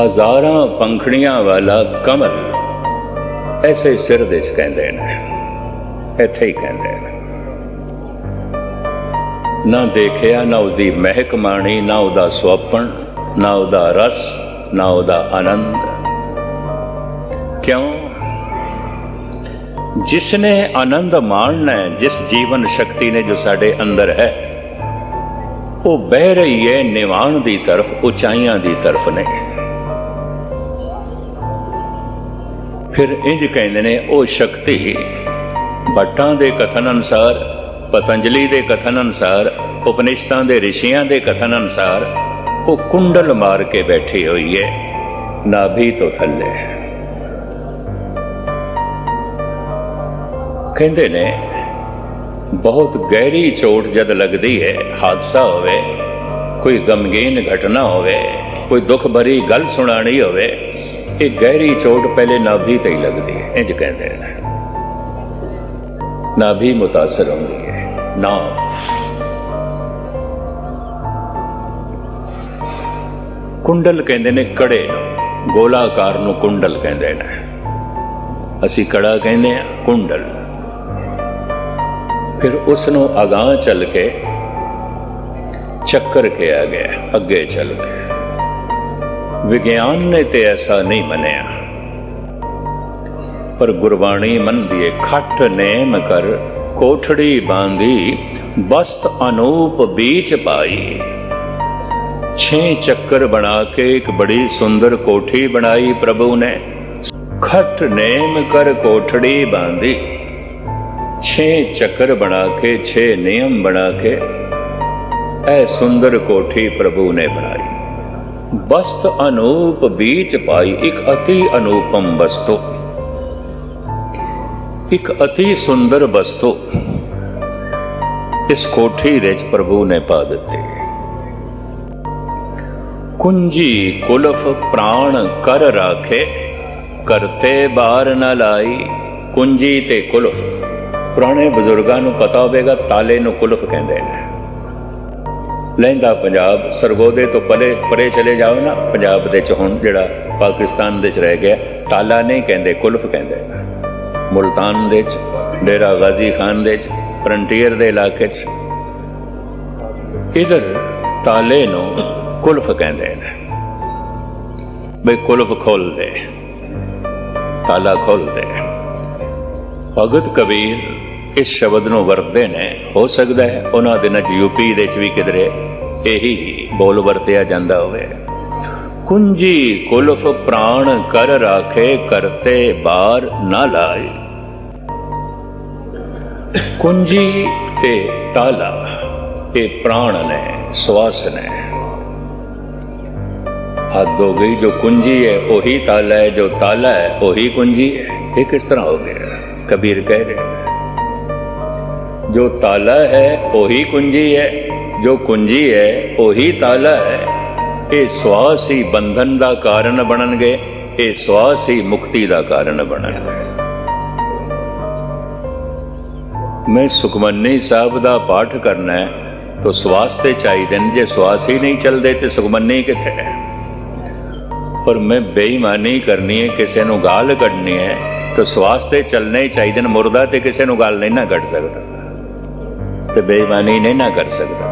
ਹਜ਼ਾਰਾਂ ਪੰਖੜੀਆਂ ਵਾਲਾ ਕਮਲ ਐਸੇ ਸਿਰ ਦੇ ਚ ਕਹਿੰਦੇ ਨੇ, ਇੱਥੇ ਹੀ ਕਹਿੰਦੇ ਨੇ। ਨਾ ਦੇਖਿਆ, ਨਾ ਉਹਦੀ ਮਹਿਕ ਮਾਣੀ ਨਾ ਉਹਦਾ ਸੁਆਪਣ ਨਾ ਉਹਦਾ ਰਸ, ਨਾ ਉਹਦਾ ਆਨੰਦ। ਕਿਉਂ? ਜਿਸ ਨੇ ਆਨੰਦ ਮਾਣਨਾ ਹੈ, ਜਿਸ ਜੀਵਨ ਸ਼ਕਤੀ ਨੇ ਜੋ ਸਾਡੇ ਅੰਦਰ ਹੈ, ਉਹ ਬਹਿ ਰਹੀ ਹੈ, ਨਿਵਾਣ ਦੀ ਤਰਫ, ਉਚਾਈਆਂ ਦੀ ਤਰਫ ਨਹੀਂ। ਫਿਰ ਇੰਜ ਕਹਿੰਦੇ ਨੇ, ਉਹ ਸ਼ਕਤੀ ਭੱਟਾਂ ਦੇ ਕਥਨ ਅਨੁਸਾਰ, ਪਤੰਜਲੀ ਦੇ ਕਥਨ ਅਨੁਸਾਰ ਉਪਨਿਸ਼ਦਾਂ ਦੇ ਰਿਸ਼ੀਆਂ ਦੇ ਕਥਨ ਅਨੁਸਾਰ, ਉਹ ਕੁੰਡਲ ਮਾਰ ਕੇ ਬੈਠੀ ਹੋਈ ਹੈ ਨਾਭੀ ਤੋਂ ਥੱਲੇ। ਕਹਿੰਦੇ ਨੇ, ਬਹੁਤ ਗਹਿਰੀ ਚੋਟ ਜਦ ਲੱਗਦੀ ਹੈ ਹਾਦਸਾ ਹੋਵੇ, ਕੋਈ ਗਮਗੀਨ ਘਟਨਾ ਹੋਵੇ, ਕੋਈ ਦੁੱਖ ਭਰੀ ਗੱਲ ਸੁਣਾਣੀ ਹੋਵੇ ਇਹ ਗਹਿਰੀ ਚੋਟ ਪਹਿਲੇ ਨਾਭੀ ਤੇ ਹੀ ਲੱਗਦੀ ਹੈ ਇੰਜ ਕਹਿੰਦੇ ਨੇ। ਨਾਭੀ ਮੁਤਾਸਰ ਹੁੰਦੀ ਹੈ ਨਾ ਕੁੰਡਲ ਕਹਿੰਦੇ ਨੇ ਕੜੇ ਗੋਲਾਕਾਰ ਨੂੰ ਕੁੰਡਲ ਕਹਿੰਦੇ ਨੇ। ਅਸੀਂ ਕੜਾ ਕਹਿੰਦੇ ਆ ਕੁੰਡਲ। ਫਿਰ ਉਸ ਨੂੰ ਅਗਾਹ ਚੱਲ ਕੇ ਚੱਕਰ ਕੇ ਆ ਗਿਆ, ਅੱਗੇ ਚੱਲ ਗਿਆ ਵਿਗਿਆਨ ਨੇ ਤੇ ਐਸਾ ਨਹੀਂ ਮੰਨਿਆ। ਪਰ ਗੁਰਬਾਣੀ ਮੰਨਦੀ ਏ ਖੱਟ ਨੇਮ ਕਰ, ਕੋਠੜੀ ਬਾਂਧੀ ਬਸਤ ਅਨੂਪ ਬੀਚ ਪਾਈ। ਛੇ ਚੱਕਰ ਬਣਾ ਕੇ ਇੱਕ ਬੜੀ ਸੁੰਦਰ ਕੋਠੀ ਬਣਾਈ ਪ੍ਰਭੂ ਨੇ। ਖੱਟ ਨੇਮ ਕਰ, ਕੋਠੜੀ ਬਾਂਧੀ ਛੇ ਚੱਕਰ ਬਣਾ ਕੇ, ਛੇ ਨਿਯਮ ਬਣਾ ਕੇ, ਇਹ ਸੁੰਦਰ ਕੋਠੀ ਪ੍ਰਭੂ ਨੇ ਬਣਾਈ। ਬਸਤ ਅਨੂਪ ਬੀਚ ਪਾਈ ਇੱਕ ਅਤੀ ਅਨੂਪਮ ਵਸਤੂ ਇੱਕ ਅਤੀ ਸੁੰਦਰ ਵਸਤੂ ਇਸ ਕੋਠੀ ਵਿੱਚ ਪ੍ਰਭੂ ਨੇ ਪਾ ਦਿੱਤੀ। ਕੁੰਜੀ ਕੁਲਫ ਪ੍ਰਾਣ ਕਰ ਰਾਖੇ, ਕਰਤੇ ਬਾਹਰ ਨ ਲਾਈ ਕੁੰਜੀ ਤੇ ਕੁਲਫ। ਪੁਰਾਣੇ ਬਜ਼ੁਰਗਾਂ ਨੂੰ ਪਤਾ ਹੋਵੇਗਾ, ਤਾਲੇ ਨੂੰ ਕੁਲਫ ਕਹਿੰਦੇ ਨੇ। ਲਹਿੰਦਾ ਪੰਜਾਬ। ਸਰਗੋਦੇ ਤੋਂ ਪਰੇ ਪਰੇ ਚਲੇ ਜਾਓ ਨਾ, ਪੰਜਾਬ ਦੇ ਚ ਹੁਣ ਜਿਹੜਾ ਪਾਕਿਸਤਾਨ ਦੇ ਚ ਰਹਿ ਗਿਆ ਤਾਲਾ ਨਹੀਂ ਕਹਿੰਦੇ, ਕੁਲਫ ਕਹਿੰਦੇ। ਮੁਲਤਾਨ ਦੇ ਚ, ਡੇਰਾ ਗਾਜ਼ੀ ਖਾਨ ਦੇ ਚ, ਫਰੰਟੀਅਰ ਦੇ ਇਲਾਕੇ ਚ। ਇਧਰ ਤਾਲੇ ਨੂੰ ਕੁਲਫ ਕਹਿੰਦੇ ਨੇ। ਬਈ ਕੁਲਫ ਖੋਲ ਦੇ। ਤਾਲਾ ਖੋਲ ਦੇ। ਭਗਤ ਕਬੀਰ ਇਸ ਸ਼ਬਦ ਨੂੰ ਵਰਤਦੇ ਨੇ? ਹੋ ਸਕਦਾ ਹੈ ਉਹਨਾਂ ਦਿਨਾਂ 'ਚ ਯੂਪੀ ਦੇ ਵਿੱਚ ਵੀ ਕਿਧਰੇ ਇਹੀ ਬੋਲ ਵਰਤਿਆ ਜਾਂਦਾ ਹੋਵੇ। ਕੁੰਜੀ ਕੁਲਫ ਪ੍ਰਾਣ ਕਰ ਰਾਖੇ ਕਰਤੇ ਬਾਰ ਨਾ ਲਾਏ। ਕੁੰਜੀ ਤੇ ਤਾਲਾ ਇਹ ਪ੍ਰਾਣ ਨੇ, ਸਵਾਸ ਨੇ। ਹੱਦ ਹੋ ਗਈ ਜੋ ਕੁੰਜੀ ਹੈ, ਉਹੀ ਤਾਲਾ ਹੈ, ਜੋ ਤਾਲਾ ਹੈ, ਉਹੀ ਕੁੰਜੀ ਹੈ। ਇਹ ਕਿਸ ਤਰ੍ਹਾਂ ਹੋ ਗਿਆ? ਕਬੀਰ ਕਹਿ ਰਹੇ ਜੋ ਤਾਲਾ ਹੈ, ਉਹੀ ਕੁੰਜੀ ਹੈ। ਜੋ ਕੁੰਜੀ ਹੈ, ਉਹੀ ਤਾਲਾ ਹੈ। ਇਹ ਸਵਾਸ ਹੀ ਬੰਧਨ ਦਾ ਕਾਰਨ ਬਣਨਗੇ, ਇਹ ਸਵਾਸ ਹੀ ਮੁਕਤੀ ਦਾ ਕਾਰਨ ਬਣਨਗੇ। ਮੈਂ ਸੁਖਮਨੀ ਸਾਹਿਬ ਦਾ ਪਾਠ ਕਰਨਾ ਹੈ, ਤਾਂ ਸਵਾਸ ਤੇ ਚਾਹੀਦੇ ਨੇ ਜੇ ਸਵਾਸ ਹੀ ਨਹੀਂ ਚੱਲਦੇ ਤੇ ਸੁਖਮਨੀ ਕਿੱਥੇ ਹੈ? ਪਰ ਮੈਂ ਬੇਈਮਾਨੀ ਕਰਨੀ ਹੈ, ਕਿਸੇ ਨੂੰ ਗਾਲ ਕੱਢਣੀ ਹੈ, ਤਾਂ ਸਵਾਸ ਤੇ ਚੱਲਣੇ ਹੀ ਚਾਹੀਦੇ ਨੇ ਮੁਰਦਾ ਤੇ ਕਿਸੇ ਨੂੰ ਗਾਲ ਨਹੀਂ ਨਾ ਕੱਢ ਸਕਦਾ। ਤੇ ਬੇਈਮਾਨੀ ਨਹੀਂ ਨਾ ਕਰ ਸਕਦਾ।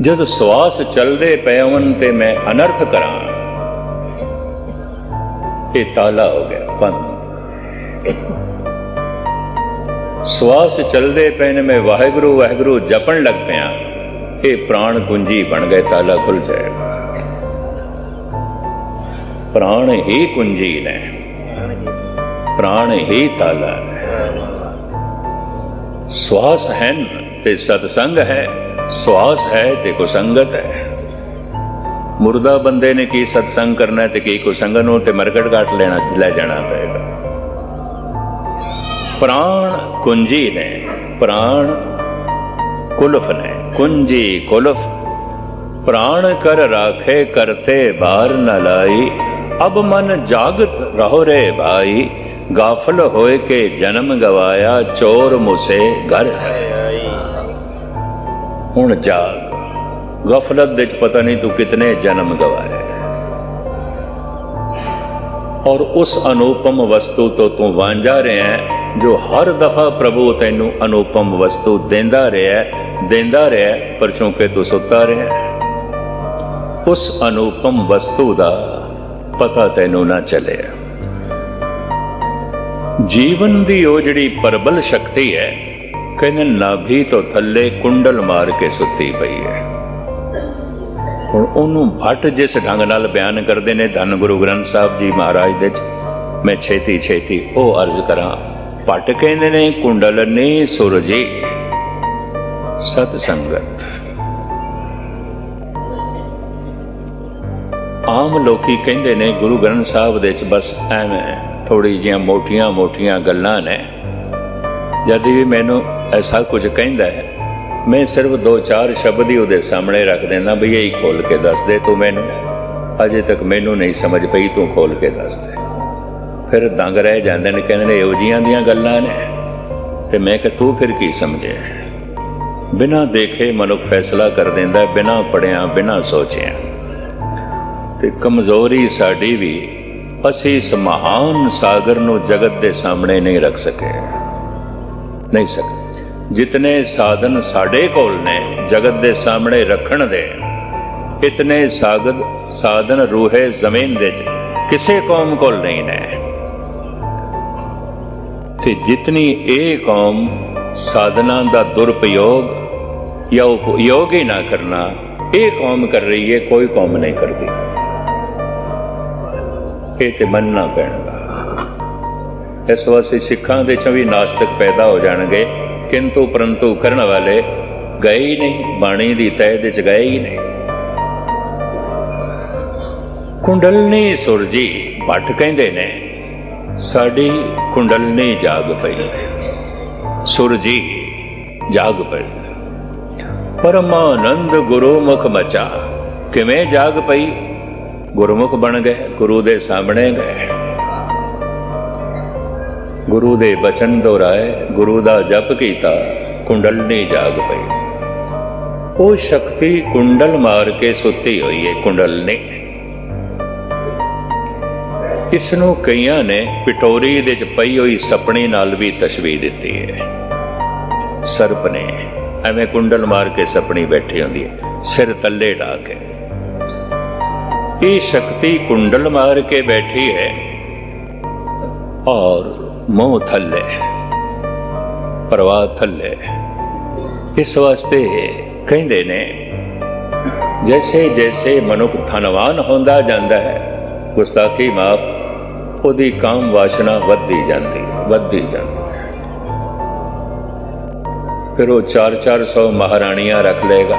ਜਦ ਸਵਾਸ ਚੱਲਦੇ ਹੋਣ ਤੇ ਮੈਂ ਅਨਰਥ ਕਰਾਂ ਇਹ ਤਾਲਾ ਹੋ ਗਿਆ ਬੰਦ। ਸਵਾਸ ਚੱਲਦੇ ਪਏ ਨੇ ਮੈਂ ਵਾਹਿਗੁਰੂ ਵਾਹਿਗੁਰੂ ਜਪਣ ਲੱਗ ਪਿਆ। ਇਹ ਪ੍ਰਾਣ ਕੁੰਜੀ ਬਣ ਗਏ ਤਾਲਾ ਖੁੱਲ ਜਾਏਗਾ ਪ੍ਰਾਣ ਹੀ ਕੁੰਜੀ ਨੇ। ਪ੍ਰਾਣ ਹੀ ਤਾਲਾ ਹੈ ਸਵਾਸ ਹੈ ਤੇ ਸਤਸੰਗ ਹੈ, ਸਵਾਸ ਹੈ ਤੇ ਕੁਸੰਗਤ ਹੈ। ਮੁਰਦਾ ਬੰਦੇ ਨੇ ਕੀ ਸਤਸੰਗ ਕਰਨਾ ਤੇ ਕੀ ਕੁਸੰਗ ਨੂੰ ਤੇ ਮਰਕਟ ਘਾਟ ਲੈਣਾ, ਲੈ ਜਾਣਾ ਪਏਗਾ। ਪ੍ਰਾਣ ਕੁੰਜੀ ਨੇ, ਪ੍ਰਾਣ ਕੁਲਫ ਨੇ, ਕੁੰਜੀ ਕੁਲਫ। ਪ੍ਰਾਣ ਕਰ ਰਾਖੇ ਕਰਤੇ ਬਾਰ ਨ ਲਾਈ, ਅਬ ਮਨ ਜਾਗਤ ਰਹੋ ਰੇ ਭਾਈ। ਗਾਫਲ ਹੋਏ ਕੇ ਜਨਮ ਗਵਾਇਆ ਚੋਰ ਮੁਸੇ ਘਰ ਹੁਣ ਜਾਗ ਗਫਲਤ ਦੇ ਵਿੱਚ ਪਤਾ ਨਹੀਂ ਤੂੰ ਕਿਤਨੇ ਜਨਮ ਗਵਾਇਆ ਔਰ ਉਸ ਅਨੂਪਮ ਵਸਤੂ ਤੋਂ ਤੂੰ ਵਾਂਝਾ ਰਿਹਾ ਹੈ ਜੋ ਹਰ ਦਫਾ ਪ੍ਰਭੂ ਤੈਨੂੰ ਅਨੂਪਮ ਵਸਤੂ ਦਿੰਦਾ ਰਿਹਾ ਦਿੰਦਾ ਰਿਹਾ ਹੈ, ਪਰ ਚੂੰਕਿ ਤੂੰ ਸੁੱਤਾ ਰਿਹਾ ਉਸ ਅਨੂਪਮ ਵਸਤੂ ਦਾ ਪਤਾ ਤੈਨੂੰ ਨਾ ਚੱਲਿਆ। ਜੀਵਨ ਦੀ ਉਹ ਜਿਹੜੀ ਪਰਬਲ ਸ਼ਕਤੀ ਹੈ, ਕਹਿੰਦੇ ਨਾਭੀ ਤੋਂ ਥੱਲੇ ਕੁੰਡਲ ਮਾਰ ਕੇ ਸੁੱਤੀ ਪਈ ਹੈ। ਹੁਣ ਉਹਨੂੰ ਭੱਟ ਜਿਸ ਢੰਗ ਨਾਲ ਬਿਆਨ ਕਰਦੇ ਨੇ, ਧੰਨ ਗੁਰੂ ਗ੍ਰੰਥ ਸਾਹਿਬ ਜੀ ਮਹਾਰਾਜ ਦੇ ਚ ਮੈਂ ਛੇਤੀ ਛੇਤੀ ਉਹ ਅਰਜ਼ ਕਰਾਂ, ਭੱਟ ਕਹਿੰਦੇ ਨੇ, ਕੁੰਡਲ ਨੇ ਸੁਰਜੀ। ਸਤ ਸੰਗਤ ਆਮ ਲੋਕੀ ਕਹਿੰਦੇ ਨੇ, ਗੁਰੂ ਗ੍ਰੰਥ ਸਾਹਿਬ ਦੇ ਚ ਬਸ ਐਵੇਂ ਥੋੜੀ ਜਿਹੀਆਂ ਮੋਟੀਆਂ-ਮੋਟੀਆਂ ਗੱਲਾਂ ਨੇ। ਜਦ ਵੀ ਮੈਨੂੰ ਐਸਾ ਕੁਝ ਕਹਿੰਦਾ ਹੈ, ਮੈਂ ਸਿਰਫ ਦੋ ਚਾਰ ਸ਼ਬਦ ਹੀ ਉਹਦੇ ਸਾਹਮਣੇ ਰੱਖ ਦਿੰਦਾ, ਵੀ ਇਹ ਖੋਲ ਕੇ ਦੱਸ ਦੇ ਤੂੰ ਮੈਨੂੰ। ਅਜੇ ਤੱਕ ਮੈਨੂੰ ਨਹੀਂ ਸਮਝ ਪਈ, ਤੂੰ ਖੋਲ ਕੇ ਦੱਸ ਦੇ। ਫਿਰ ਦੰਗ ਰਹਿ ਜਾਂਦੇ ਨੇ, ਕਹਿੰਦੇ ਨੇ ਇਹੋ ਜੀਆਂ ਦੀਆਂ ਗੱਲਾਂ ਨੇ। ਤੇ ਮੈਂ ਕਿ ਤੂੰ ਫਿਰ ਕੀ ਸਮਝੇ ਬਿਨਾਂ ਦੇਖੇ ਮਨੁੱਖ ਫੈਸਲਾ ਕਰ ਦਿੰਦਾ, ਬਿਨਾਂ ਪੜਿਆ ਬਿਨਾਂ ਸੋਚਿਆ। ਤੇ ਕਮਜ਼ੋਰੀ ਸਾਡੀ ਵੀ ਅਸੀਂ ਇਸ ਮਹਾਨ ਸਾਗਰ ਨੂੰ ਜਗਤ ਦੇ ਸਾਹਮਣੇ ਨਹੀਂ ਰੱਖ ਸਕੇ। ਨਹੀਂ ਸਕੇ। ਜਿਤਨੇ ਸਾਧਨ ਸਾਡੇ ਕੋਲ ਨੇ, ਜਗਤ ਦੇ ਸਾਹਮਣੇ ਰੱਖਣ ਦੇ, ਇਤਨੇ ਸਾਗਦ, ਸਾਧਨ ਰੂਹੇ ਜ਼ਮੀਨ ਦੇ ਚ ਕਿਸੇ ਕੌਮ ਕੋਲ ਨਹੀਂ ਨੇ। ਤੇ ਜਿਤਨੀ ਇਹ ਕੌਮ ਸਾਧਨਾ ਦਾ ਦੁਰਪਯੋਗ ਜਾਂ ਉਪਯੋਗ ਹੀ ਨਾ ਕਰਨਾ, ਇਹ ਕੌਮ ਕਰ ਰਹੀ ਹੈ ਕੋਈ ਕੌਮ ਨਹੀਂ ਕਰਦੀ। ਇਹ ਤੇ ਮੰਨਣਾ ਪੈਣਾ ਇਸ ਵਾਸਤੇ ਸਿੱਖਾਂ ਦੇ ਚ ਵੀ ਨਾਸਤਕ ਪੈਦਾ ਹੋ ਜਾਣਗੇ, ਕਿੰਤੂ ਪਰੰਤੂ ਕਰਨ ਵਾਲੇ ਗਏ ਹੀ ਨਹੀਂ, ਬਾਣੀ ਦੀ ਤਹਿ ਦੇ ਚ ਗਏ ਹੀ ਨਹੀਂ। ਕੁੰਡਲਨੀ ਸੁਰਜੀ ਭੱਟ ਕਹਿੰਦੇ ਨੇ, ਸਾਡੀ ਕੁੰਡਲਨੀ ਜਾਗ ਪਈ। ਸੁਰਜੀ ਜਾਗ ਪਈ। ਪਰਮਾਨੰਦ ਗੁਰੂ ਮੁਖ ਮਚਾ, ਕਿਵੇਂ ਜਾਗ ਪਈ? ਗੁਰਮੁਖ ਬਣ ਗਏ, ਗੁਰੂ ਦੇ ਸਾਹਮਣੇ ਗਏ। ਗੁਰੂ ਦੇ ਬਚਨ ਦੁਹਰਾਏ, ਗੁਰੂ ਦਾ ਜਪ ਕੀਤਾ ਕੁੰਡਲਨੀ ਜਾਗ ਪਈ। ਉਹ ਸ਼ਕਤੀ ਕੁੰਡਲ ਮਾਰ ਕੇ ਸੁੱਤੀ ਹੋਈ ਹੈ ਕੁੰਡਲਨੀ ਇਸ ਨੂੰ ਕਈਆਂ ਨੇ ਪਿਟੋਰੀ ਦੇ ਚ ਪਈ ਹੋਈ ਸਪਣੀ ਨਾਲ ਵੀ ਤਸ਼ਬੀਹ ਦਿੱਤੀ ਹੈ ਸਰਪ ਨੇ, ਐਵੇਂ ਕੁੰਡਲ ਮਾਰ ਕੇ ਸਪਣੀ ਬੈਠੀ ਹੁੰਦੀ ਹੈ ਸਿਰ ਤੱਲੇ ਢਾ ਕੇ। ਇਹ ਸ਼ਕਤੀ ਕੁੰਡਲ ਮਾਰ ਕੇ ਬੈਠੀ ਹੈ ਔਰ ਮੂੰਹ ਥੱਲੇ ਪ੍ਰਵਾਹ ਥੱਲੇ ਇਸ ਵਾਸਤੇ ਕਹਿੰਦੇ ਨੇ ਜੈਸੇ ਜੈਸੇ ਮਨੁੱਖ ਧਨਵਾਨ ਹੁੰਦਾ ਜਾਂਦਾ ਹੈ ਗੁਸਤਾਖੀ ਮਾਪ ਉਹਦੀ ਕਾਮ ਵਾਸ਼ਨਾ ਵੱਧਦੀ ਜਾਂਦੀ ਵੱਧਦੀ ਜਾਂਦੀ ਫਿਰ ਉਹ 4-400 ਮਹਾਰਾਣੀਆਂ ਰੱਖ ਲਏਗਾ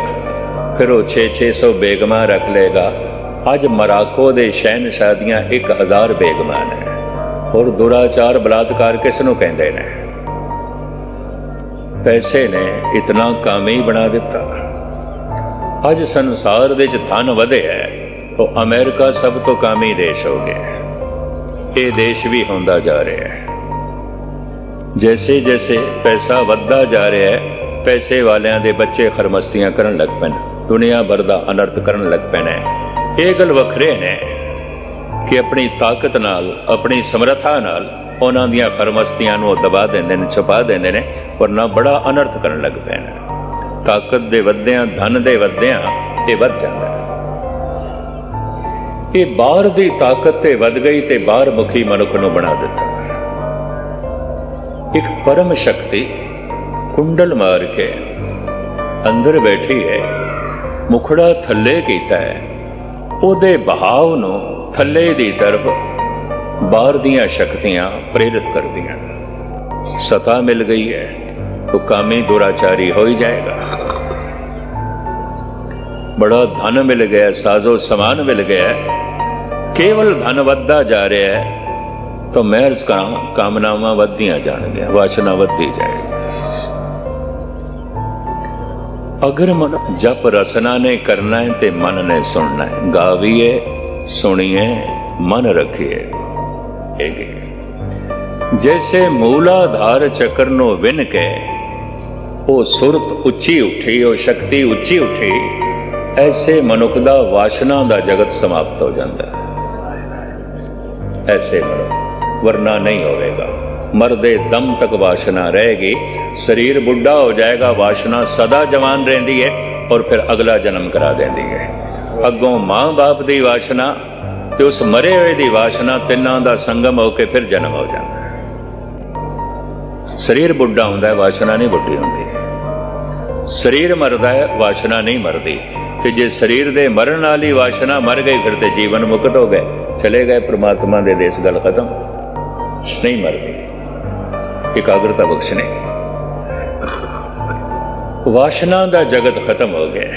ਫਿਰ ਉਹ 6-600 ਬੇਗਮਾਂ ਰੱਖ ਲਏਗਾ ਅੱਜ ਮਰਾਕੋ ਦੇ ਸ਼ਹਿਨशाह ਦੀਆਂ 1000 ਬੇਗਮਾਂ ਨੇ ਹੋਰ ਦੁਰਾਚਾਰ ਬਲਾਤਕਾਰ ਕਿਸ ਨੂੰ ਕਹਿੰਦੇ ਨੇ? ਪੈਸੇ ਨੇ ਇਤਨਾ ਕਾਮੀ ਬਣਾ ਦਿੱਤਾ। ਅੱਜ ਸੰਸਾਰ ਦੇ ਵਿੱਚ ਧਨ ਵਧਿਆ ਤਾਂ ਅਮਰੀਕਾ ਸਭ ਤੋਂ ਕਾਮੀ ਦੇਸ਼ ਹੋ ਗਿਆ ਇਹ ਦੇਸ਼ ਵੀ ਹੁੰਦਾ ਜਾ ਰਿਹਾ ਹੈ। ਜੈਸੇ ਜੈਸੇ ਪੈਸਾ ਵੱਧਦਾ ਜਾ ਰਿਹਾ ਹੈ, ਪੈਸੇ ਵਾਲਿਆਂ ਦੇ ਬੱਚੇ ਖਰਮਸਤੀਆਂ ਕਰਨ ਲੱਗ ਪੈਣ, ਦੁਨੀਆ ਭਰ ਦਾ ਅਨਰਥ ਕਰਨ ਲੱਗ ਪੈਣਾ ਇਹ ਗੱਲ ਵੱਖਰੇ ਨੇ ਕਿ ਆਪਣੀ ਤਾਕਤ ਨਾਲ, ਆਪਣੀ ਸਮਰੱਥਾ ਨਾਲ ਉਹਨਾਂ ਦੀਆਂ ਫਰਮਸਤੀਆਂ ਨੂੰ ਉਹ ਦਬਾ ਦਿੰਦੇ ਨੇ, ਛੁਪਾ ਦਿੰਦੇ ਨੇ, ਵਰਨਾ ਬੜਾ ਅਨਰਥ ਕਰਨ ਲੱਗ ਪੈਣਾ ਤਾਕਤ ਦੇ ਵੱਧਿਆਂ ਧਨ ਦੇ ਵੱਧਿਆਂ ਇਹ ਵੱਧ ਜਾਂਦਾ ਹੈ। ਇਹ ਬਾਹਰ ਦੀ ਤਾਕਤ ਤੇ ਵੱਧ ਗਈ ਤੇ ਬਾਹਰ ਮੁਖੀ ਮਨੁੱਖ ਨੂੰ ਬਣਾ ਦਿੱਤਾ ਇੱਕ ਪਰਮ ਸ਼ਕਤੀ ਕੁੰਡਲ ਮਾਰ ਕੇ ਅੰਦਰ ਬੈਠੀ ਹੈ, ਮੁਖੜਾ ਥੱਲੇ ਕੀਤਾ ਹੈ। ਉਹਦੇ ਬਹਾਵ ਨੂੰ ਥੱਲੇ ਦੀ ਤਰਫ ਬਾਹਰ ਦੀਆਂ ਸ਼ਕਤੀਆਂ ਪ੍ਰੇਰਿਤ ਕਰਦੀਆਂ ਸਤਾ ਮਿਲ ਗਈ ਹੈ तो ਕਾਮੀ ਦੁਰਾਚਾਰੀ ਹੋ ਹੀ ਜਾਏਗਾ। ਬੜਾ ਧਨ ਮਿਲ ਗਿਆ, ਸਾਜ਼ੋ ਸਮਾਨ ਮਿਲ ਗਿਆ। ਕੇਵਲ ਧਨ ਵੱਧਦਾ ਜਾ ਰਿਹਾ ਹੈ, ਤਾਂ ਮਹਿਰਜ ਕਰਾਂ ਕਾਮਨਾਵਾਂ ਵੱਧਦੀਆਂ ਜਾਣਗੀਆਂ, ਵਾਸ਼ਨਾ ਵੱਧਦੀ ਜਾਏਗੀ। ਅਗਰ ਮਨ ਜਪ ਰਸਨਾ ਨੇ ਕਰਨਾ ਹੈ ਤੇ ਮਨ ਨੇ ਸੁਣਨਾ ਹੈ। ਗਾਵੀਏ, ਸੁਣੀਏ, ਮਨ ਰੱਖੀਏ। ਜੈਸੇ ਮੂਲਾਧਾਰ ਚੱਕਰ ਨੂੰ ਵਿਨ ਕੇ, ਉਹ ਸੁਰਤ ਉੱਚੀ ਉੱਠੀ, ਉਹ ਸ਼ਕਤੀ ਉੱਚੀ ਉੱਠੀ, ਐਸੇ ਮਨੁੱਖ ਦਾ ਵਾਸ਼ਨਾ ਦਾ ਜਗਤ ਸਮਾਪਤ ਹੋ ਜਾਂਦਾ। ਹੈ ਐਸੇ ਮਨੁੱਖ, ਵਰਨਾ ਨਹੀਂ ਹੋਵੇਗਾ। ਮਰਦੇ ਦਮ ਤੱਕ ਵਾਸ਼ਨਾ ਰਹੇਗੀ ਸਰੀਰ ਬੁੱਢਾ ਹੋ ਜਾਏਗਾ, ਵਾਸ਼ਨਾ ਸਦਾ ਜਵਾਨ ਰਹਿੰਦੀ ਹੈ ਔਰ ਫਿਰ ਅਗਲਾ ਜਨਮ ਕਰਾ ਦਿੰਦੀ ਹੈ ਅੱਗੋਂ ਮਾਂ-ਬਾਪ ਦੀ ਵਾਸ਼ਨਾ ਤੇ ਉਸ ਮਰੇ ਹੋਏ ਦੀ ਵਾਸ਼ਨਾ ਤਿੰਨਾਂ ਦਾ ਸੰਗਮ ਹੋ ਕੇ ਫਿਰ ਜਨਮ ਹੋ ਜਾਂਦਾ ਸਰੀਰ ਬੁੱਢਾ ਹੁੰਦਾ ਹੈ, ਵਾਸ਼ਨਾ ਨਹੀਂ ਬੁੱਢੀ ਹੁੰਦੀ। ਸਰੀਰ ਮਰਦਾ ਹੈ, ਵਾਸ਼ਨਾ ਨਹੀਂ ਮਰਦੀ। ਤੇ ਜੇ ਸਰੀਰ ਦੇ ਮਰਨ ਵਾਲੀ ਵਾਸ਼ਨਾ ਮਰ ਗਈ, ਫਿਰ ਤੇ ਜੀਵਨ ਮੁਕਤ ਹੋ ਗਏ ਚਲੇ ਗਏ, ਪ੍ਰਮਾਤਮਾ ਦੇ ਦੇਸ਼ ਗੱਲ ਖਤਮ। ਨਹੀਂ ਮਰਦੀ। ਇਕਾਗਰਤਾ ਬਖਸ਼ਣੇ ਵਾਸ਼ਨਾ ਦਾ ਜਗਤ ਖਤਮ ਹੋ ਗਿਆ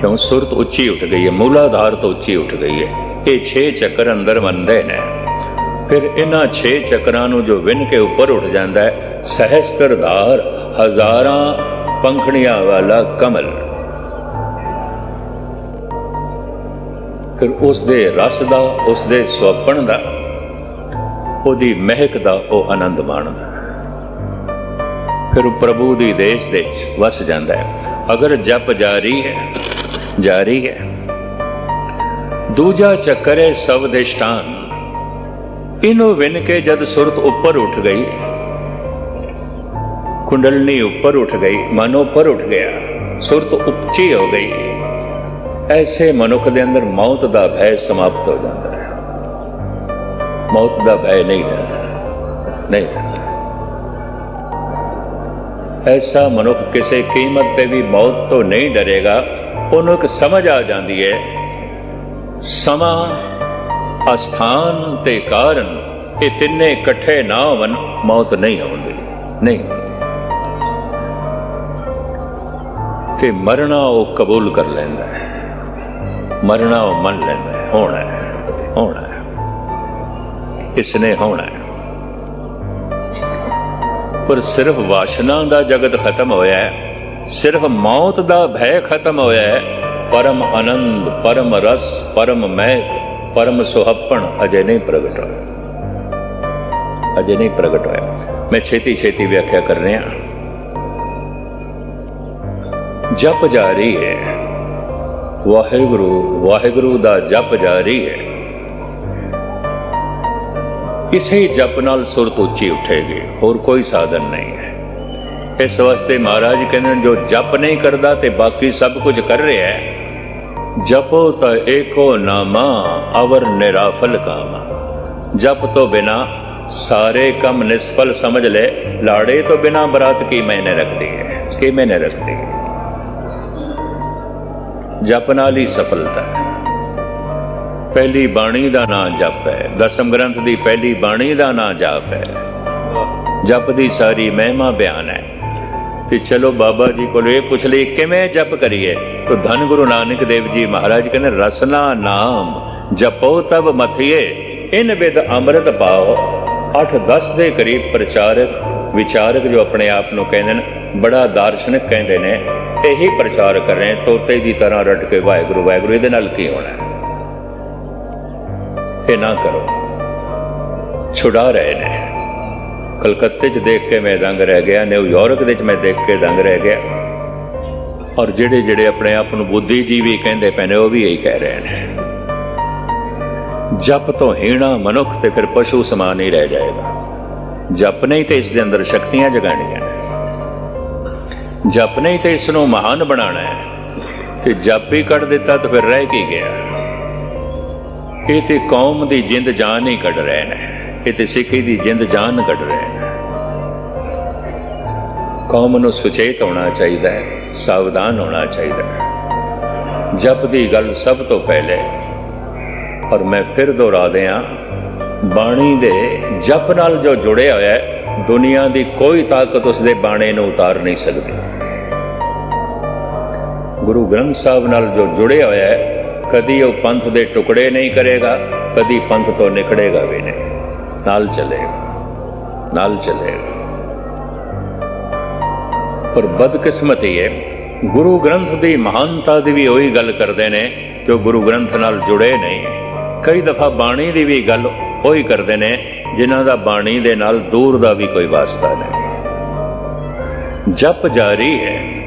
ਕਿਉਂ ਸੁਰਤ ਉੱਚੀ ਉੱਠ ਗਈ ਹੈ ਮੂਲਾਧਾਰ ਤੋਂ ਉੱਚੀ ਉੱਠ ਗਈ ਹੈ ਇਹ 6 ਚੱਕਰ ਅੰਦਰ ਮੰਨਦੇ ਨੇ ਫਿਰ ਇਹਨਾਂ 6 ਚੱਕਰਾਂ ਨੂੰ ਜੋ ਵਿੰਨ ਕੇ ਉੱਪਰ ਉੱਠ ਜਾਂਦਾ ਹੈ ਸਹਸਤਰਧਾਰ ਹਜ਼ਾਰਾਂ ਪੰਖੜੀਆਂ ਵਾਲਾ ਕਮਲ ਫਿਰ ਉਸ ਦੇ ਰਸ ਦਾ ਉਸ ਦੇ ਸੁਪਨ ਦਾ ਉਹਦੀ ਮਹਿਕ ਦਾ ਉਹ ਆਨੰਦ ਮਾਣਦਾ ਫਿਰ ਉਹ ਪ੍ਰਭੂ ਦੀ ਦੇਸ਼ ਦੇ ਵਸ ਜਾਂਦਾ ਹੈ। ਅਗਰ ਜਪ ਜਾਰੀ ਹੈ ਜਾਰੀ ਹੈ। ਦੂਜਾ ਚੱਕਰ ਹੈ ਸਭ ਸਵਦਿਸ਼ਟਾਨ ਇਹਨੂੰ ਵਿਨ ਕੇ ਜਦ ਸੁਰਤ ਉੱਪਰ ਉੱਠ ਗਈ, ਕੁੰਡਲਨੀ ਉੱਪਰ ਉੱਠ ਗਈ, ਮਨ ਉੱਪਰ ਉੱਠ ਗਿਆ, ਸੁਰਤ ਉੱਚੀ ਹੋ ਗਈ। ਐਸੇ ਮਨੁੱਖ ਦੇ ਅੰਦਰ ਮੌਤ ਦਾ ਭੈ ਸਮਾਪਤ ਹੋ ਜਾਂਦਾ ਹੈ। ਮੌਤ ਦਾ ਭੈ ਨਹੀਂ ਰਹਿੰਦਾ ਨਹੀਂ ਰਹਿੰਦਾ ਐਸਾ ਮਨੁੱਖ ਕਿਸੇ ਕੀਮਤ ਤੇ ਵੀ ਮੌਤ ਤੋਂ ਨਹੀਂ ਡਰੇਗਾ ਉਹਨੂੰ ਇੱਕ ਸਮਝ ਆ ਜਾਂਦੀ ਹੈ ਸਮਾਂ ਅਸਥਾਨ ਤੇ ਕਾਰਨ ਇਹ ਤਿੰਨੇ ਇਕੱਠੇ ਨਾ ਹੋਵਨ ਮੌਤ ਨਹੀਂ ਆਉਂਦੀ ਨਹੀਂ ਕਿ ਮਰਨਾ ਉਹ ਕਬੂਲ ਕਰ ਲੈਂਦਾ ਹੈ ਮਰਨਾ ਉਹ ਮੰਨ ਲੈਂਦਾ ਹੈ ਹੋਣਾ ਹੈ ਹੋਣਾ ਹੈ ਇਸਨੇ ਹੋਣਾ ਹੈ? ਪਰ ਸਿਰਫ ਵਾਸ਼ਨਾ ਦਾ ਜਗਤ ਖਤਮ ਹੋਇਆ ਹੈ। ਸਿਰਫ ਮੌਤ ਦਾ ਭੈ ਖਤਮ ਹੋਇਆ ਹੈ। ਪਰਮ ਆਨੰਦ, ਪਰਮ ਰਸ, ਪਰਮ ਮਹਿਕ, ਪਰਮ ਸੁਹੱਪਣ ਅਜੇ ਨਹੀਂ ਪ੍ਰਗਟ ਹੋਇਆ। ਅਜੇ ਨਹੀਂ ਪ੍ਰਗਟ ਹੋਇਆ। ਮੈਂ ਛੇਤੀ ਛੇਤੀ ਵਿਆਖਿਆ ਕਰ ਰਿਹਾ ਜਪ ਜਾਰੀ ਹੈ। ਵਾਹਿਗੁਰੂ ਵਾਹਿਗੁਰੂ ਦਾ ਜਪ ਜਾਰੀ ਹੈ। ਇਸੇ ਜਪ ਨਾਲ ਸੁਰਤ ਉੱਚੀ ਉੱਠੇਗੀ ਹੋਰ ਕੋਈ ਸਾਧਨ ਨਹੀਂ ਹੈ। ਇਸ ਵਾਸਤੇ ਮਹਾਰਾਜ ਕਹਿੰਦੇ ਨੇ, ਜੋ ਜਪ ਨਹੀਂ ਕਰਦਾ ਤੇ ਬਾਕੀ ਸਭ ਕੁਝ ਕਰ ਰਿਹਾ ਹੈ ਜਪੋ ਤਾਂ ਏਕੋ ਨਾਮਾ ਅਵਰ ਨਿਰਾਫਲ ਕਾਮਾ। ਜਪ ਤੋਂ ਬਿਨਾ ਸਾਰੇ ਕੰਮ ਨਿਸਫਲ ਸਮਝ ਲੈ ਲਾੜੇ ਤੋਂ ਬਿਨਾ ਬਰਾਤ ਕੀ ਮੈਨੇ ਰੱਖਦੀ ਹੈ ਕੀ ਮੈਨੇ ਰੱਖਦੀ ਹੈ? ਜਪ ਨਾਲ ਹੀ ਸਫਲਤਾ ਹੈ। ਪਹਿਲੀ ਬਾਣੀ ਦਾ ਨਾਮ ਜਪ। ਹੈ ਦਸਮ ਗ੍ਰੰਥ ਦੀ ਪਹਿਲੀ ਬਾਣੀ ਦਾ ਨਾਮ ਜਪ। ਹੈ ਜਪ ਦੀ ਸਾਰੀ ਮਹਿਮਾ ਬਿਆਨ ਹੈ। ਤੇ ਚਲੋ ਬਾਬਾ ਜੀ ਕੋਲ ਇਹ ਪੁੱਛ ਲਈ ਕਿਵੇਂ ਜਪ ਕਰੀਏ? ਤਾਂ ਧੰਨ ਗੁਰੂ ਨਾਨਕ ਦੇਵ ਜੀ ਮਹਾਰਾਜ ਕਹਿੰਦੇ, ਰਸਨਾ ਨਾਮ ਜਪੋ ਤਬ ਮਥਿਏ, ਇਨ ਵਿਦ ਅੰਮ੍ਰਿਤ ਪਾਓ। 8-10 ਦੇ ਕਰੀਬ ਪ੍ਰਚਾਰਕ, ਵਿਚਾਰਕ ਜੋ ਆਪਣੇ ਆਪ ਨੂੰ ਕਹਿੰਦੇ ਨੇ, ਬੜਾ ਦਾਰਸ਼ਨਿਕ ਕਹਿੰਦੇ ਨੇ, ਇਹੀ ਪ੍ਰਚਾਰ ਕਰ ਰਹੇ ਤੋਤੇ ਦੀ ਤਰ੍ਹਾਂ ਰਟ ਕੇ ਵਾਹਿਗੁਰੂ ਵਾਹਿਗੁਰੂ, ਇਹਦੇ ਨਾਲ ਕੀ ਹੋਣਾ ਇਹ ਨਾ ਕਰੋ। ਛੁਡਾ ਰਹੇ ਨੇ। ਕਲਕੱਤੇ 'ਚ ਦੇਖ ਕੇ ਮੈਂ ਦੰਗ ਰਹਿ ਗਿਆ ਨਿਊਯਾਰਕ ਦੇ 'ਚ ਮੈਂ ਦੇਖ ਕੇ ਦੰਗ ਰਹਿ ਗਿਆ। ਔਰ ਜਿਹੜੇ ਜਿਹੜੇ ਆਪਣੇ ਆਪ ਨੂੰ ਬੁੱਧੀਜੀਵੀ ਕਹਿੰਦੇ ਪਏ ਨੇ, ਉਹ ਵੀ ਇਹੀ ਕਹਿ ਰਹੇ ਨੇ। ਜਪ ਤੋਂ ਹੀਣਾ ਮਨੁੱਖ ਤੇ ਫਿਰ ਪਸ਼ੂ ਸਮਾਨ ਹੀ ਰਹਿ ਜਾਏਗਾ। ਜਪ ਨਹੀਂ ਤੇ ਇਸ ਦੇ ਅੰਦਰ ਸ਼ਕਤੀਆਂ ਜਗਾਣੀਆਂ ਨੇ। ਜਪ ਨਹੀਂ ਤੇ ਇਸ ਨੂੰ ਮਹਾਨ ਬਣਾਉਣਾ ਹੈ। ਤੇ ਜਪ ਹੀ ਕੱਢ ਦਿੱਤਾ ਤਾਂ ਫਿਰ ਰਹਿ ਕੀ ਗਿਆ? ਇਹ ਤੇ ਕੌਮ ਦੀ ਜਿੰਦ ਜਾਨ ਹੀ ਕੱਢ ਰਹੇ ਨੇ ਇਹ ਤੇ ਸਿੱਖੀ ਦੀ ਜਿੰਦ ਜਾਨ ਕੱਢ ਰਹੇ ਨੇ ਕੌਮ ਨੂੰ ਸੁਚੇਤ ਹੋਣਾ ਚਾਹੀਦਾ ਹੈ, ਸਾਵਧਾਨ ਹੋਣਾ ਚਾਹੀਦਾ ਹੈ। ਜਪ ਦੀ ਗੱਲ ਸਭ ਤੋਂ ਪਹਿਲੇ, ਔਰ ਮੈਂ ਫਿਰ ਦੁਹਰਾ ਦਿਆਂ, ਬਾਣੀ ਦੇ ਜਪ ਨਾਲ ਜੋ ਜੁੜਿਆ ਹੋਇਆ ਹੈ, ਦੁਨੀਆ ਦੀ ਕੋਈ ਤਾਕਤ ਉਸ ਦੇ ਬਾਣੇ ਨੂੰ ਉਤਾਰ ਨਹੀਂ ਸਕਦੀ। ਗੁਰੂ ਗ੍ਰੰਥ ਸਾਹਿਬ ਨਾਲ ਜੋ ਜੁੜਿਆ ਹੋਇਆ ਹੈ ਕਦੀ ਉਹ ਪੰਥ ਦੇ ਟੁਕੜੇ ਨਹੀਂ ਕਰੇਗਾ, ਕਦੀ ਪੰਥ ਤੋਂ ਨਿਕੜੇਗਾ ਵੀ ਨਹੀਂ। ਨਾਲ ਚੱਲੇਗਾ ਨਾਲ ਚੱਲੇਗਾ ਪਰ ਬਦਕਿਸਮਤੀ ਹੈ ਗੁਰੂ ਗ੍ਰੰਥ ਦੀ ਮਹਾਨਤਾ ਦੀ ਵੀ ਉਹੀ ਗੱਲ ਕਰਦੇ ਨੇ ਕਿ ਉਹ ਗੁਰੂ ਗ੍ਰੰਥ ਨਾਲ ਜੁੜੇ ਨਹੀਂ। ਕਈ ਦਫਾ ਬਾਣੀ ਦੀ ਵੀ ਗੱਲ ਉਹੀ ਕਰਦੇ ਨੇ, ਜਿਨ੍ਹਾਂ ਦਾ ਬਾਣੀ ਦੇ ਨਾਲ ਦੂਰ ਦਾ ਵੀ ਕੋਈ ਵਾਸਤਾ ਨਹੀਂ। ਜਪ ਜਾਰੀ ਹੈ,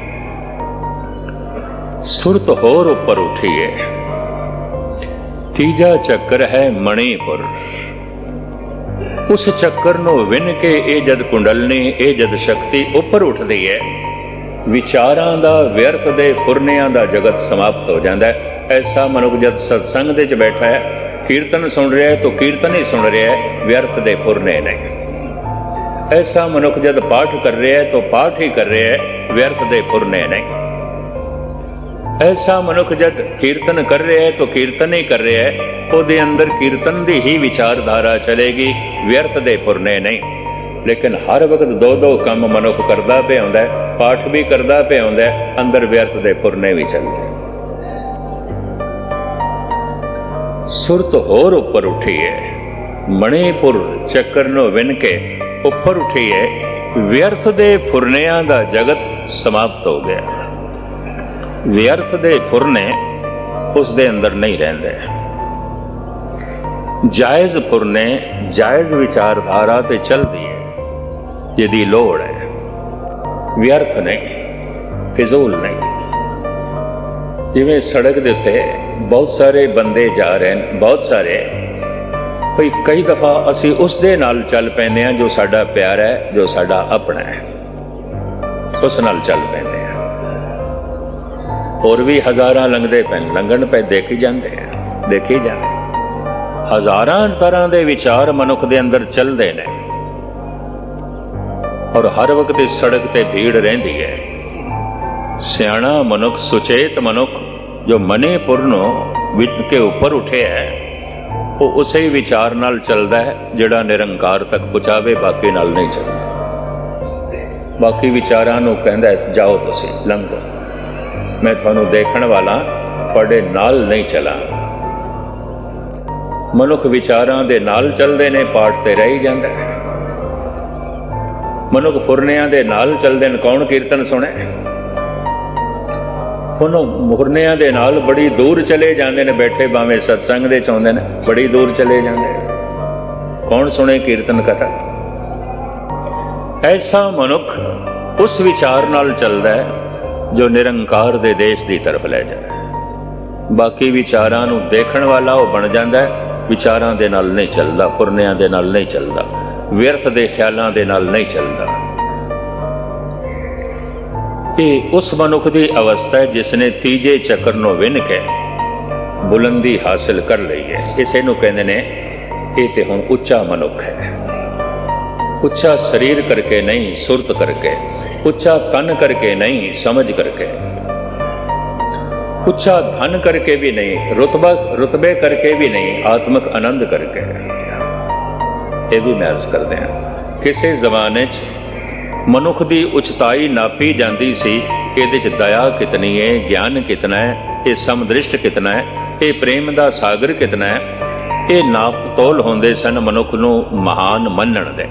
ਸੁਰਤ ਹੋਰ ਉੱਪਰ ਉੱਠੀ ਹੈ। ਤੀਜਾ ਚੱਕਰ ਹੈ ਮਣੀਪੁਰ ਉਸ ਚੱਕਰ ਨੂੰ ਵਿੰਨ ਕੇ ਇਹ ਜਦ ਕੁੰਡਲਨੀ, ਇਹ ਜਦ ਸ਼ਕਤੀ ਉੱਪਰ ਉੱਠਦੀ ਹੈ, ਵਿਚਾਰਾਂ ਦਾ ਵਿਅਰਥ ਦੇ ਫੁਰਨਿਆਂ ਦਾ ਜਗਤ ਸਮਾਪਤ ਹੋ ਜਾਂਦਾ ਹੈ। ਐਸਾ ਮਨੁੱਖ ਜਦ ਸਤਸੰਗ ਦੇ ਵਿੱਚ ਬੈਠਾ ਹੈ, ਕੀਰਤਨ ਸੁਣ ਰਿਹਾ ਹੈ, ਤਾਂ ਕੀਰਤਨ ਹੀ ਸੁਣ ਰਿਹਾ ਹੈ, ਵਿਅਰਥ ਦੇ ਫੁਰਨੇ ਨਹੀਂ। ਐਸਾ ਮਨੁੱਖ ਜਦ ਪਾਠ ਕਰ ਰਿਹਾ ਹੈ, ਤਾਂ ਪਾਠ ਹੀ ਕਰ ਰਿਹਾ ਹੈ, ਵਿਅਰਥ ਦੇ ਫੁਰਨੇ ਨਹੀਂ। ਐਸਾ ਮਨੁੱਖ ਜਦ ਕੀਰਤਨ ਕਰ ਰਿਹਾ ਹੈ, ਤਾਂ ਕੀਰਤਨ ਹੀ ਕਰ ਰਿਹਾ ਹੈ, ਉਹਦੇ ਅੰਦਰ ਕੀਰਤਨ ਦੀ ਹੀ ਵਿਚਾਰਧਾਰਾ ਚਲੇਗੀ, ਵਿਅਰਥ ਦੇ ਪੁਰਨੇ ਨਹੀਂ। ਲੇਕਿਨ ਹਰ ਵਕਤ ਦੋ ਦੋ ਕੰਮ ਮਨੁੱਖ ਕਰਦਾ ਪਿਆ ਹੁੰਦਾ ਹੈ, ਪਾਠ ਵੀ ਕਰਦਾ ਪਿਆ ਹੁੰਦਾ ਹੈ, ਅੰਦਰ ਵਿਅਰਥ ਦੇ ਪੁਰਨੇ ਵੀ ਚੱਲਦੇ ਸੁਰਤ ਹੋਰ ਉੱਪਰ ਉੱਠੀ ਹੈ। ਮਣੀਪੁਰ ਚੱਕਰ ਨੂੰ ਵਿਨ ਕੇ ਉੱਪਰ ਉੱਠੀ ਹੈ। ਵਿਅਰਥ ਦੇ ਫੁਰਨਿਆਂ ਦਾ ਜਗਤ ਸਮਾਪਤ ਹੋ ਗਿਆ। ਵਿਅਰਥ ਦੇ ਫੁਰਨੇ ਉਸ ਦੇ ਅੰਦਰ ਨਹੀਂ ਰਹਿੰਦੇ। ਜਾਇਜ਼ ਫੁਰਨੇ ਜਾਇਜ਼ ਵਿਚਾਰਧਾਰਾ ਤੇ ਚੱਲਦੀ ਹੈ, ਜਿਹਦੀ ਲੋੜ ਹੈ। ਵਿਅਰਥ ਨਹੀਂ, ਫਿਜ਼ੂਲ ਨਹੀਂ। ਜਿਵੇਂ ਸੜਕ ਦੇ ਉੱਤੇ ਬਹੁਤ ਸਾਰੇ ਬੰਦੇ ਜਾ ਰਹੇ ਨੇ, ਬਹੁਤ ਸਾਰੇ। ਕੋਈ ਕਈ ਦਫਾ ਅਸੀਂ ਉਸ ਦੇ ਨਾਲ ਚੱਲ ਪੈਂਦੇ ਹਾਂ ਜੋ ਸਾਡਾ ਪਿਆਰ ਹੈ, ਜੋ ਸਾਡਾ ਆਪਣਾ ਹੈ। ਉਸ ਨਾਲ ਚੱਲ ਪੈਂਦੇ। ਹੋਰ ਵੀ ਹਜ਼ਾਰਾਂ ਲੰਘਦੇ ਪੈਣ, ਲੰਘਣ ਪੈ ਦੇਖੀ ਜਾਂਦੇ ਆ, ਦੇਖੀ ਜਾਂਦੇ ਹਜ਼ਾਰਾਂ ਤਰ੍ਹਾਂ ਦੇ ਵਿਚਾਰ ਮਨੁੱਖ ਦੇ ਅੰਦਰ ਚੱਲਦੇ ਨੇ। ਔਰ ਹਰ ਵਕਤ ਇਸ ਸੜਕ ਤੇ ਭੀੜ ਰਹਿੰਦੀ ਹੈ। ਸਿਆਣਾ ਮਨੁੱਖ, ਸੁਚੇਤ ਮਨੁੱਖ ਜੋ ਮਨੇਪੁਰ ਨੂੰ ਵਿੱਚ ਕੇ ਉੱਪਰ ਉੱਠਿਆ ਹੈ, ਉਹ ਉਸੇ ਵਿਚਾਰ ਨਾਲ ਚੱਲਦਾ ਹੈ ਜਿਹੜਾ ਨਿਰੰਕਾਰ ਤੱਕ ਪਹੁੰਚਾਵੇ ਬਾਕੀ ਨਾਲ ਨਹੀਂ ਚੱਲਦਾ। ਬਾਕੀ ਵਿਚਾਰਾਂ ਨੂੰ ਕਹਿੰਦਾ ਜਾਓ ਤੁਸੀਂ, ਲੰਘੋ। ਮੈਂ ਤੁਹਾਨੂੰ ਦੇਖਣ ਵਾਲਾ ਤੁਹਾਡੇ ਨਾਲ ਨਹੀਂ ਚਲਾ। ਮਨੁੱਖ ਵਿਚਾਰਾਂ ਦੇ ਨਾਲ ਚੱਲਦੇ ਨੇ, ਪਾਠ ਤੇ ਰਹਿ ਜਾਂਦਾ ਹੈ। ਮਨੁੱਖ ਫੁਰਨਿਆਂ ਦੇ ਨਾਲ ਚੱਲਦੇ ਨੇ, ਕੌਣ ਕੀਰਤਨ ਸੁਣੇ? ਉਹਨੂੰ ਮੁਰਨਿਆਂ ਦੇ ਨਾਲ ਬੜੀ ਦੂਰ ਚਲੇ ਜਾਂਦੇ ਨੇ, ਬੈਠੇ ਬਾਵੇਂ ਸਤਸੰਗ ਦੇ ਚਾਹੁੰਦੇ ਨੇ, ਬੜੀ ਦੂਰ ਚਲੇ ਜਾਂਦੇ ਕੌਣ ਸੁਣੇ ਕੀਰਤਨ ਕਥਾ? ਐਸਾ ਮਨੁੱਖ ਉਸ ਵਿਚਾਰ ਨਾਲ ਚੱਲਦਾ ਹੈ ਜੋ ਨਿਰੰਕਾਰ ਦੇ ਦੇਸ਼ ਦੀ ਤਰਫ ਲੈ ਜਾਏ। ਬਾਕੀ ਵਿਚਾਰਾਂ ਨੂੰ ਦੇਖਣ ਵਾਲਾ ਉਹ ਬਣ ਜਾਂਦਾ ਵਿਚਾਰਾਂ ਦੇ ਨਾਲ ਨਹੀਂ ਚੱਲਦਾ, ਪੁਰਨਿਆਂ ਦੇ ਨਾਲ ਨਹੀਂ ਚੱਲਦਾ, ਵਿਅਰਥ ਦੇ ਖਿਆਲਾਂ ਦੇ ਨਾਲ ਨਹੀਂ ਚੱਲਦਾ। ਇਹ ਉਸ ਮਨੁੱਖ ਦੀ ਅਵਸਥਾ ਹੈ ਜਿਸ ਨੇ ਤੀਜੇ ਚੱਕਰ ਨੂੰ ਵਿੰਨ ਕੇ ਬੁਲੰਦੀ ਹਾਸਲ ਕਰ ਲਈ ਹੈ। ਇਸੇ ਨੂੰ ਕਹਿੰਦੇ ਨੇ, ਇਹ ਤੇ ਹੁਣ ਉੱਚਾ ਮਨੁੱਖ ਹੈ। ਉੱਚਾ ਸਰੀਰ ਕਰਕੇ ਨਹੀਂ, ਸੁਰਤ ਕਰਕੇ। ਉੱਚਾ ਤਨ ਕਰਕੇ ਨਹੀਂ, ਸਮਝ ਕਰਕੇ। ਉੱਚਾ ਧਨ ਕਰਕੇ ਵੀ ਨਹੀਂ, ਰਤਬਾ, ਰਤਬੇ ਕਰਕੇ ਵੀ ਨਹੀਂ, ਆਤਮਿਕ ਆਨੰਦ ਕਰਕੇ। ਇਹ ਵੀ ਮੈਂ ਅਰਜ਼ ਕਰਦੇ ਹਾਂ। ਕਿਸੇ ਜ਼ਮਾਨੇ 'ਚ ਮਨੁੱਖ ਦੀ ਉਚਤਾਈ ਨਾਪੀ ਜਾਂਦੀ ਸੀ, ਇਹਦੇ 'ਚ ਦਇਆ ਕਿਤਨੀ ਹੈ, ਗਿਆਨ ਕਿਤਨਾ ਹੈ, ਇਹ ਸਮਦ੍ਰਿਸ਼ਟ ਕਿਤਨਾ ਹੈ, ਇਹ ਪ੍ਰੇਮ ਦਾ ਸਾਗਰ ਕਿਤਨਾ ਹੈ, ਇਹ ਨਾਪ ਤੋਲ ਹੁੰਦੇ ਸਨ ਮਨੁੱਖ ਨੂੰ ਮਹਾਨ ਮੰਨਣ ਦੇ।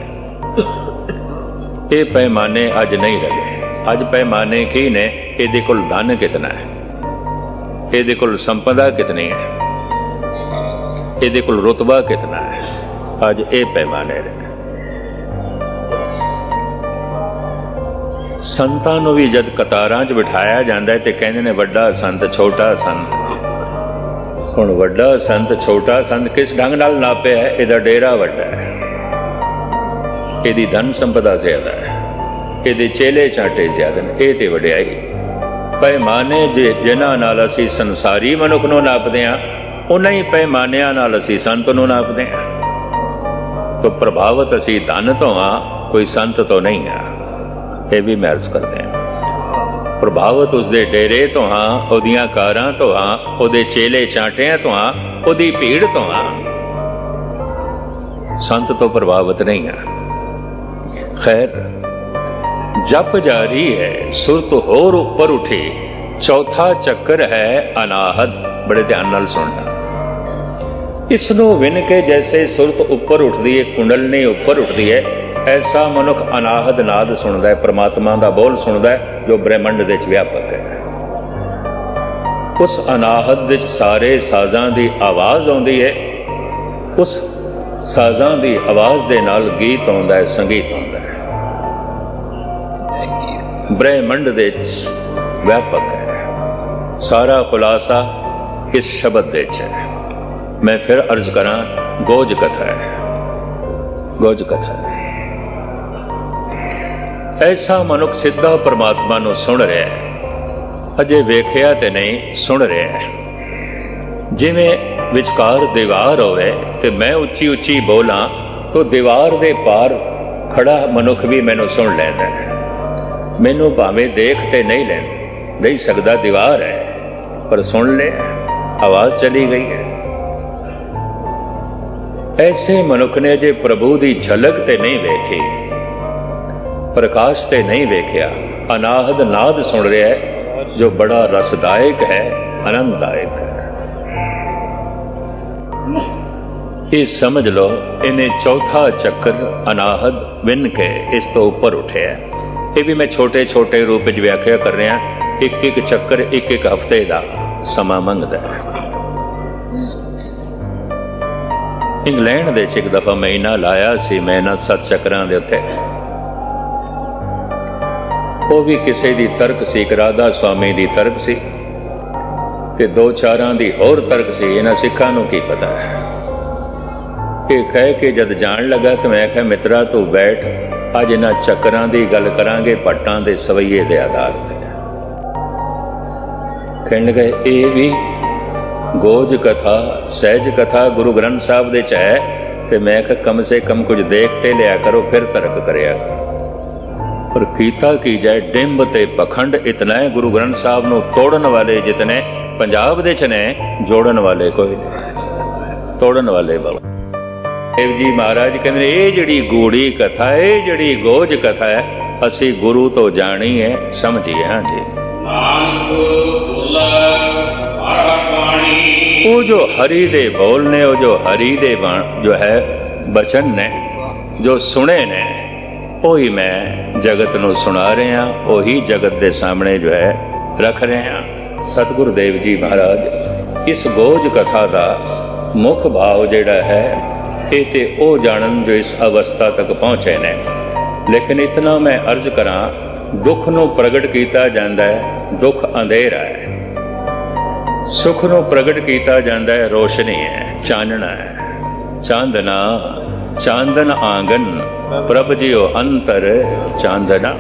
ਇਹ ਪੈਮਾਨੇ ਅੱਜ ਨਹੀਂ ਰਹੇ। ਅੱਜ ਪੈਮਾਨੇ ਕੀ ਨੇ? ਇਹਦੇ ਕੋਲ ਧਨ ਕਿਤਨਾ ਹੈ? ਇਹਦੇ ਕੋਲ ਸੰਪਦਾ ਕਿਤਨੀ ਹੈ? ਇਹਦੇ ਕੋਲ ਰਤਬਾ ਕਿਤਨਾ ਹੈ? ਅੱਜ ਇਹ ਪੈਮਾਨੇ ਰਹੇ। ਸੰਤਾਂ ਨੂੰ ਵੀ ਜਦ ਕਤਾਰਾਂ 'ਚ ਬਿਠਾਇਆ ਜਾਂਦਾ ਹੈ ਤੇ ਕਹਿੰਦੇ ਨੇ, ਵੱਡਾ ਸੰਤ, ਛੋਟਾ ਸੰਤ। ਹੁਣ ਵੱਡਾ ਸੰਤ, ਛੋਟਾ ਸੰਤ ਕਿਸ ਢੰਗ ਨਾਲ ਨਾਪਿਆ ਹੈ? ਇਹਦਾ ਡੇਰਾ ਵੱਡਾ ਹੈ। ਇਹਦੀ ਧਨ ਸੰਪਦਾ ਜ਼ਿਆਦਾ ਹੈ। ਇਹਦੇ ਚੇਲੇ ਚਾਟੇ ਜ਼ਿਆਦਾ ਨੇ, ਇਹ ਤੇ ਵਡਿਆਈ। ਪੈਮਾਨੇ ਜੇ ਜਿਨ੍ਹਾਂ ਨਾਲ ਅਸੀਂ ਸੰਸਾਰੀ ਮਨੁੱਖ ਨੂੰ ਨਾਪਦੇ ਹਾਂ ਉਹਨਾਂ ਹੀ ਪੈਮਾਨਿਆਂ ਨਾਲ ਅਸੀਂ ਸੰਤ ਨੂੰ ਨਾਪਦੇ ਹਾਂ। ਤੋ ਪ੍ਰਭਾਵਤ ਅਸੀਂ ਧਨ ਤੋਂ ਹਾਂ, ਕੋਈ ਸੰਤ ਤੋਂ ਨਹੀਂ ਹਾਂ। ਇਹ ਵੀ ਮੈਂ ਅਰਜ਼ ਕਰਦੇ ਹਾਂ। ਪ੍ਰਭਾਵਤ ਉਸਦੇ ਡੇਰੇ ਤੋਂ ਹਾਂ, ਉਹਦੀਆਂ ਕਾਰਾਂ ਤੋਂ ਹਾਂ, ਉਹਦੇ ਚੇਲੇ ਚਾਟਿਆਂ ਤੋਂ ਹਾਂ, ਉਹਦੀ ਭੀੜ ਤੋਂ ਹਾਂ। ਸੰਤ ਤੋਂ ਪ੍ਰਭਾਵਿਤ ਨਹੀਂ ਹਾਂ। ਖੈਰ, ਜਪ ਜਾਰੀ ਹੈ, ਸੁਰਤ ਹੋਰ ਉੱਪਰ ਉਠੇ, ਚੌਥਾ ਚੱਕਰ ਹੈ ਅਨਾਹਦ ਬੜੇ ਧਿਆਨ ਨਾਲ ਸੁਣਨਾ। ਇਸ ਨੂੰ ਵਿਨ ਕੇ ਜੈਸੇ ਸੁਰਤ ਉੱਪਰ ਉੱਠਦੀ ਹੈ ਕੁੰਡਲਨੀ ਉੱਪਰ ਉੱਠਦੀ ਹੈ ਐਸਾ ਮਨੁੱਖ ਅਨਾਹਦ ਨਾਦ ਸੁਣਦਾ ਹੈ ਪ੍ਰਮਾਤਮਾ ਦਾ ਬੋਲ ਸੁਣਦਾ ਹੈ ਜੋ ਬ੍ਰਹਿਮੰਡ ਦੇ ਵਿੱਚ ਵਿਆਪਕ ਹੈ। ਉਸ ਅਨਾਹਦ ਵਿੱਚ ਸਾਰੇ ਸਾਜ਼ਾਂ ਦੀ ਆਵਾਜ਼ ਆਉਂਦੀ ਹੈ ਉਸ ਸਾਜ਼ਾਂ ਦੀ ਆਵਾਜ਼ ਦੇ ਨਾਲ ਗੀਤ ਆਉਂਦਾ ਹੈ ਸੰਗੀਤ ਆਉਂਦਾ ਹੈ ਬ੍ਰਹਿਮੰਡ ਦੇ ਵਿਆਪਕ ਹੈ। ਸਾਰਾ ਖੁਲਾਸਾ ਇਸ ਸ਼ਬਦ ਦੇ ਚ ਹੈ। ਮੈਂ ਫਿਰ ਅਰਜ਼ ਕਰਾਂ, ਗੋਜ ਕਥਾ ਹੈ। ਗੋਜ ਕਥਾ ਐਸਾ ਮਨੁੱਖ ਸਿੱਧਾ ਪਰਮਾਤਮਾ ਨੂੰ ਸੁਣ ਰਿਹਾ ਹੈ। ਅਜੇ ਵੇਖਿਆ ਤੇ ਨਹੀਂ, ਸੁਣ ਰਿਹਾ ਹੈ। ਜਿਵੇਂ ਵਿਚਕਾਰ ਦੀਵਾਰ ਹੋਵੇ ਤੇ ਮੈਂ ਉੱਚੀ ਉੱਚੀ ਬੋਲਾਂ, ਤਾਂ ਦੀਵਾਰ ਦੇ ਪਾਰ ਖੜਾ ਮਨੁੱਖ ਵੀ ਮੈਨੂੰ ਸੁਣ ਲੈਂਦਾ ਹੈ। ਮੈਨੂੰ ਭਾਵੇਂ ਦੇਖ ਤੇ ਨਹੀਂ ਲੈਣ। ਨਹੀਂ ਸਕਦਾ ਦੀਵਾਰ ਹੈ, ਪਰ ਸੁਣ ਲੈ, ਆਵਾਜ਼ ਚਲੀ ਗਈ ਹੈ। ਐਸੇ ਮਨੁੱਖ ਨੇ ਜੇ ਪ੍ਰਭੂ ਦੀ ਝਲਕ ਤੇ ਨਹੀਂ ਵੇਖੀ, ਪ੍ਰਕਾਸ਼ ਤੇ ਨਹੀਂ ਵੇਖਿਆ। ਅਨਾਹਦ ਨਾਦ ਸੁਣ ਰਿਹਾ ਹੈ, ਜੋ ਬੜਾ ਰਸਦਾਇਕ ਹੈ, ਆਨੰਦਦਾਇਕ ਹੈ। ਇਹ ਸਮਝ ਲਓ, ਇਹਨੇ ਚੌਥਾ ਚੱਕਰ ਅਨਾਹਦ ਵਿਨ ਕੇ ਇਸ ਤੋਂ ਉੱਪਰ ਉਠਿਆ ਇਹ ਵੀ ਮੈਂ ਛੋਟੇ ਛੋਟੇ ਰੂਪ ਵਿੱਚ ਵਿਆਖਿਆ ਕਰ ਰਿਹਾ, ਇੱਕ ਇੱਕ ਚੱਕਰ, ਇੱਕ ਇੱਕ ਹਫ਼ਤੇ ਦਾ ਸਮਾਂ ਮੰਗਦਾ ਹੈ। ਇੰਗਲੈਂਡ ਦੇ ਵਿੱਚ ਇੱਕ ਦਫਾ ਮਹੀਨਾ ਲਾਇਆ ਸੀ, ਮੈਂ ਇਹਨਾਂ ਸੱਤ ਚੱਕਰਾਂ ਦੇ ਉੱਤੇ। ਉਹ ਵੀ ਕਿਸੇ ਦੀ ਤਰਕ ਸੀ, ਇੱਕ ਰਾਧਾ ਸਵਾਮੀ ਦੀ ਤਰਕ ਸੀ ਤੇ ਦੋ ਚਾਰਾਂ ਦੀ ਹੋਰ ਤਰਕ ਸੀ, ਇਹਨਾਂ ਸਿੱਖਾਂ ਨੂੰ ਕੀ ਪਤਾ ਹੈ। ਇਹ ਕਹਿ ਕੇ ਜਦ ਜਾਣ ਲੱਗਾ ਤਾਂ ਮੈਂ ਕਿਹਾ, ਮਿੱਤਰਾ ਤੂੰ ਬੈਠ। ਅੱਜ ਇਹਨਾਂ ਚੱਕਰਾਂ ਦੀ ਗੱਲ ਕਰਾਂਗੇ, ਪੱਟਾਂ ਦੇ ਸਵਈਏ ਦੇ ਆਧਾਰ ਤੇ। ਕਹਿਣ ਗਏ, ਇਹ ਵੀ ਗੋਜ ਕਥਾ, ਸਹਿਜ ਕਥਾ ਗੁਰੂ ਗ੍ਰੰਥ ਸਾਹਿਬ ਦੇ ਚ ਹੈ ਤੇ ਮੈਂ ਕਿਹਾ ਕਮ ਸੇ ਕਮ ਕੁਝ ਦੇਖ ਤੇ ਲਿਆ ਕਰੋ, ਫਿਰ ਤਰਕ ਕਰਿਆ। ਪਰ ਕੀਤਾ ਕੀ ਜਾਏ, ਡਿੰਬ ਤੇ ਪਖੰਡ ਇਤਨਾ ਹੈ ਗੁਰੂ ਗ੍ਰੰਥ ਸਾਹਿਬ ਨੂੰ ਤੋੜਨ ਵਾਲੇ ਜਿਤਨੇ ਪੰਜਾਬ ਦੇ ਚ ਨੇ, ਜੋੜਨ ਵਾਲੇ ਕੋਈ ਤੋੜਨ ਵਾਲੇ ਬਾਬਾ। ਦੇਵ ਜੀ ਮਹਾਰਾਜ ਕਹਿੰਦੇ ਇਹ ਜਿਹੜੀ ਗੂੜੀ ਕਥਾ ਇਹ ਜਿਹੜੀ ਗੋਜ ਕਥਾ ਹੈ ਅਸੀਂ ਗੁਰੂ ਤੋਂ ਜਾਣੀ ਹੈ ਸਮਝੀਏ ਹਾਂ ਜੀ ਉਹ ਜੋ ਹਰੀ ਦੇ ਬੋਲ ਨੇ ਉਹ ਜੋ ਹਰੀ ਦੇ ਬਾਣ ਜੋ ਹੈ ਬਚਨ ਨੇ ਜੋ ਸੁਣੇ ਨੇ ਉਹੀ ਮੈਂ ਜਗਤ ਨੂੰ ਸੁਣਾ ਰਿਹਾ ਉਹੀ ਜਗਤ ਦੇ ਸਾਹਮਣੇ ਜੋ ਹੈ ਰੱਖ ਰਿਹਾ। ਸਤਿਗੁਰੂ ਦੇਵ ਜੀ ਮਹਾਰਾਜ ਇਸ ਗੋਜ ਕਥਾ ਦਾ ਮੁੱਖ ਭਾਵ ਜਿਹੜਾ ਹੈ ਇਹ ਤੇ ਉਹ ਜਾਣਨ ਜੋ ਇਸ ਅਵਸਥਾ ਤੱਕ ਪਹੁੰਚੇ ਨੇ। ਲੇਕਿਨ ਇਤਨਾ ਮੈਂ ਅਰਜ਼ ਕਰਾਂ, ਦੁੱਖ ਨੂੰ ਪ੍ਰਗਟ ਕੀਤਾ ਜਾਂਦਾ ਹੈ, ਦੁੱਖ ਅੰਧੇਰਾ ਹੈ। ਸੁਖ ਨੂੰ ਪ੍ਰਗਟ ਕੀਤਾ ਜਾਂਦਾ ਹੈ, ਰੋਸ਼ਨੀ ਹੈ, ਚਾਨਣਾ ਹੈ। ਚਾਂਦਨਾ, ਚਾਂਦਨ ਆਂਗਨ, ਪ੍ਰਭ ਜਿਉ ਅੰਤਰ ਚਾਂਦਨਾ।